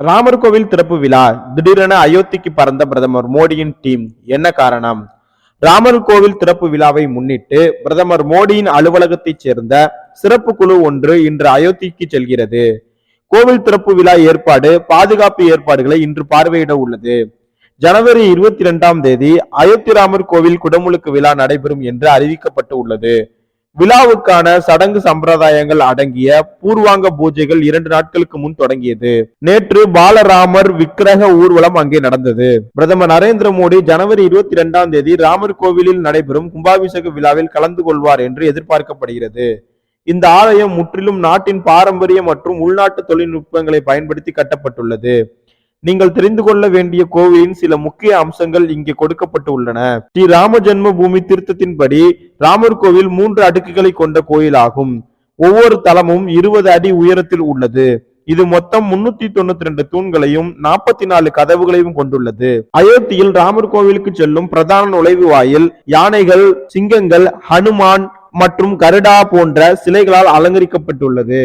ராமர் கோவில் திறப்பு விழா திடீரென அயோத்திக்கு பறந்த பிரதமர் மோடியின் டீம். என்ன காரணம்? ராமர் கோவில் திறப்பு விழாவை முன்னிட்டு பிரதமர் மோடியின் அலுவலகத்தைச் சேர்ந்த சிறப்பு குழு ஒன்று இன்று அயோத்திக்கு செல்கிறது. கோவில் திறப்பு விழா ஏற்பாடு பாதுகாப்பு ஏற்பாடுகளை இன்று பார்வையிட உள்ளது. ஜனவரி இருபத்தி இரண்டாம் தேதி அயோத்தி ராமர் கோவில் குடமுழுக்கு விழா நடைபெறும் என்று அறிவிக்கப்பட்டு உள்ளது. விழாவுக்கான சடங்கு சம்பிரதாயங்கள் அடங்கிய பூர்வாங்க பூஜைகள் இரண்டு நாட்களுக்கு முன் தொடங்கியது. நேற்று பாலராமர் விக்கிரக ஊர்வலம் அங்கே நடந்தது. பிரதமர் நரேந்திர மோடி ஜனவரி இருபத்தி இரண்டாம் தேதி ராமர் கோவிலில் நடைபெறும் கும்பாபிஷேக விழாவில் கலந்து கொள்வார் என்று எதிர்பார்க்கப்படுகிறது. இந்த ஆலயம் முற்றிலும் நாட்டின் பாரம்பரிய மற்றும் உள்நாட்டு தொழில்நுட்பங்களை பயன்படுத்தி கட்டப்பட்டுள்ளது. நீங்கள் தெரிந்து கொள்ள வேண்டிய கோவிலின் சில முக்கிய அம்சங்கள் இங்கே கொடுக்கப்பட்டு உள்ளன ஸ்ரீ ராம ஜென்ம பூமி திருத்தத்தின்படி ராமர் கோவில் மூன்று அடுக்குகளை கொண்ட கோயிலாகும். ஒவ்வொரு தளமும் இருபது அடி உயரத்தில் உள்ளது. இது மொத்தம் முன்னூத்தி தொண்ணூத்தி ரெண்டு தூண்களையும் நாற்பத்தி நாலு கதவுகளையும் கொண்டுள்ளது. அயோத்தியில் ராமர் கோவிலுக்கு செல்லும் பிரதான நுழைவு வாயில் யானைகள் சிங்கங்கள் ஹனுமான் மற்றும் கருடா போன்ற சிலைகளால் அலங்கரிக்கப்பட்டுள்ளது.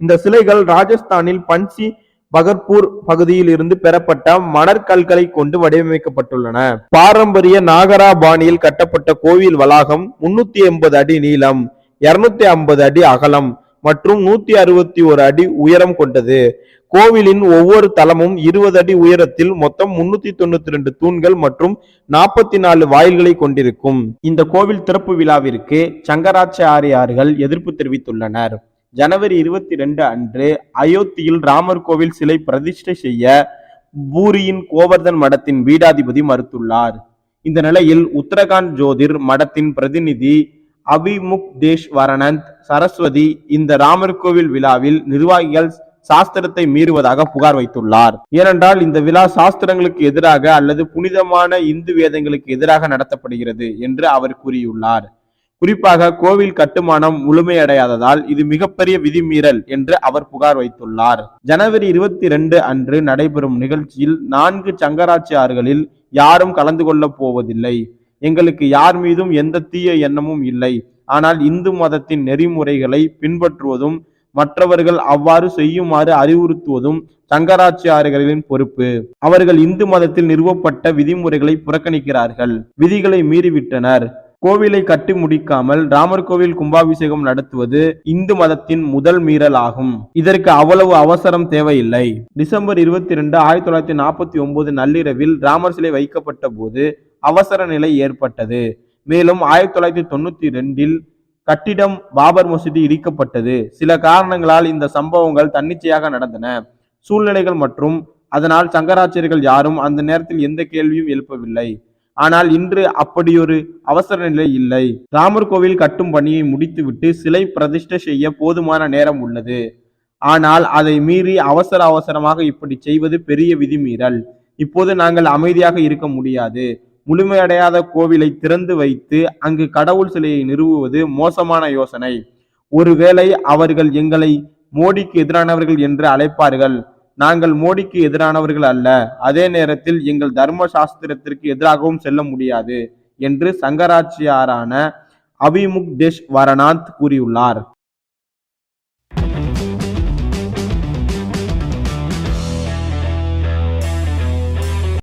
இந்த சிலைகள் ராஜஸ்தானில் பன்சி பகர்பூர் பகுதியில் இருந்து பெறப்பட்ட மணற்கல்களை கொண்டு வடிவமைக்கப்பட்டுள்ளன. பாரம்பரிய நாகரா பாணியில் கட்டப்பட்ட கோவில் வளாகம் முன்னூத்தி எண்பது அடி நீளம் இருநூத்தி ஐம்பது அடி அகலம் மற்றும் நூத்தி அறுபத்தி ஒரு அடி உயரம் கொண்டது. கோவிலின் ஒவ்வொரு தளமும் இருபது அடி உயரத்தில் மொத்தம் முன்னூத்தி தொண்ணூத்தி ரெண்டு தூண்கள் மற்றும் நாற்பத்தி நாலு வாயில்களை கொண்டிருக்கும். இந்த கோவில் திறப்பு விழாவிற்கு சங்கராச்சாரியார்கள் எதிர்ப்பு தெரிவித்துள்ளனர். ஜனவரி இருபத்தி ரெண்டு அன்று அயோத்தியில் ராமர் கோவில் சிலை பிரதிஷ்டை செய்ய பூரியின் கோவர்தன் மடத்தின் பீடாதிபதி மறுத்துள்ளார். இந்த நிலையில் உத்தரகாண்ட் ஜோதிர் மடத்தின் பிரதிநிதி அபிமுக் தேஷ் வரணந்த் சரஸ்வதி இந்த ராமர் கோவில் விழாவில் நிர்வாகிகள் சாஸ்திரத்தை மீறுவதாக புகார் வைத்துள்ளார். ஏனென்றால் இந்த விழா சாஸ்திரங்களுக்கு எதிராக அல்லது புனிதமான இந்து வேதங்களுக்கு எதிராக நடத்தப்படுகிறது என்று அவர் கூறியுள்ளார். குறிப்பாக கோவில் கட்டுமானம் முழுமையடையாததால் இது மிகப்பெரிய விதிமீறல் என்று அவர் புகார் வைத்துள்ளார். ஜனவரி இருபத்தி ரெண்டு அன்று நடைபெறும் நிகழ்ச்சியில் நான்கு சங்கராட்சியார்களில் யாரும் கலந்து கொள்ளப் போவதில்லை. எங்களுக்கு யார் மீதும் எந்த தீய எண்ணமும் இல்லை. ஆனால் இந்து மதத்தின் நெறிமுறைகளை பின்பற்றுவதும் மற்றவர்கள் அவ்வாறு செய்யுமாறு அறிவுறுத்துவதும் சங்கராச்சாரிகளின் பொறுப்பு. அவர்கள் இந்து மதத்தில் நிறுவப்பட்ட விதிமுறைகளை புறக்கணிக்கிறார்கள். விதிகளை மீறிவிட்டனர். கோவிலை கட்டி முடிக்காமல் ராமர் கோவில் கும்பாபிஷேகம் நடத்துவது இந்து மதத்தின் முதல் மீறல் ஆகும் இதற்கு அவ்வளவு அவசரம் தேவையில்லை. டிசம்பர் இருபத்தி ரெண்டு ஆயிரத்தி தொள்ளாயிரத்தி நாற்பத்தி ஒன்பது நள்ளிரவில் ராமர் சிலை வைக்கப்பட்ட போது அவசர நிலை ஏற்பட்டது. மேலும் ஆயிரத்தி தொள்ளாயிரத்தி தொண்ணூத்தி ரெண்டில் கட்டிடம் பாபர் மசூதி இடிக்கப்பட்டது. சில காரணங்களால் இந்த சம்பவங்கள் தன்னிச்சையாக நடந்தன. சூழ்நிலைகள் மற்றும் அதனால் சங்கராச்சாரியர்கள் யாரும் அந்த நேரத்தில் எந்த கேள்வியும் எழுப்பவில்லை. ஆனால் இன்று அப்படியொரு அவசர நிலை இல்லை. ராமர் கோவில் கட்டும் பணியை முடித்துவிட்டு சிலை பிரதிஷ்டை செய்ய போதுமான நேரம் உள்ளது. ஆனால் அதை மீறி அவசர அவசரமாக இப்படி செய்வது பெரிய விதிமீறல். இப்போது நாங்கள் அமைதியாக இருக்க முடியாது. முழுமையடையாத கோவிலை திறந்து வைத்து அங்கு கடவுள் சிலையை நிறுவுவது மோசமான யோசனை. ஒருவேளை அவர்கள் எங்களை மோடிக்கு எதிரானவர்கள் என்று அழைப்பார்கள். நாங்கள் மோடிக்கு எதிரானவர்கள் அல்ல. அதே நேரத்தில் எங்கள் தர்ம சாஸ்திரத்திற்கு எதிராகவும் செல்ல முடியாது என்று சங்கராச்சியாரான அபிமுக் தேஷ் வரநாத் கூறியுள்ளார்.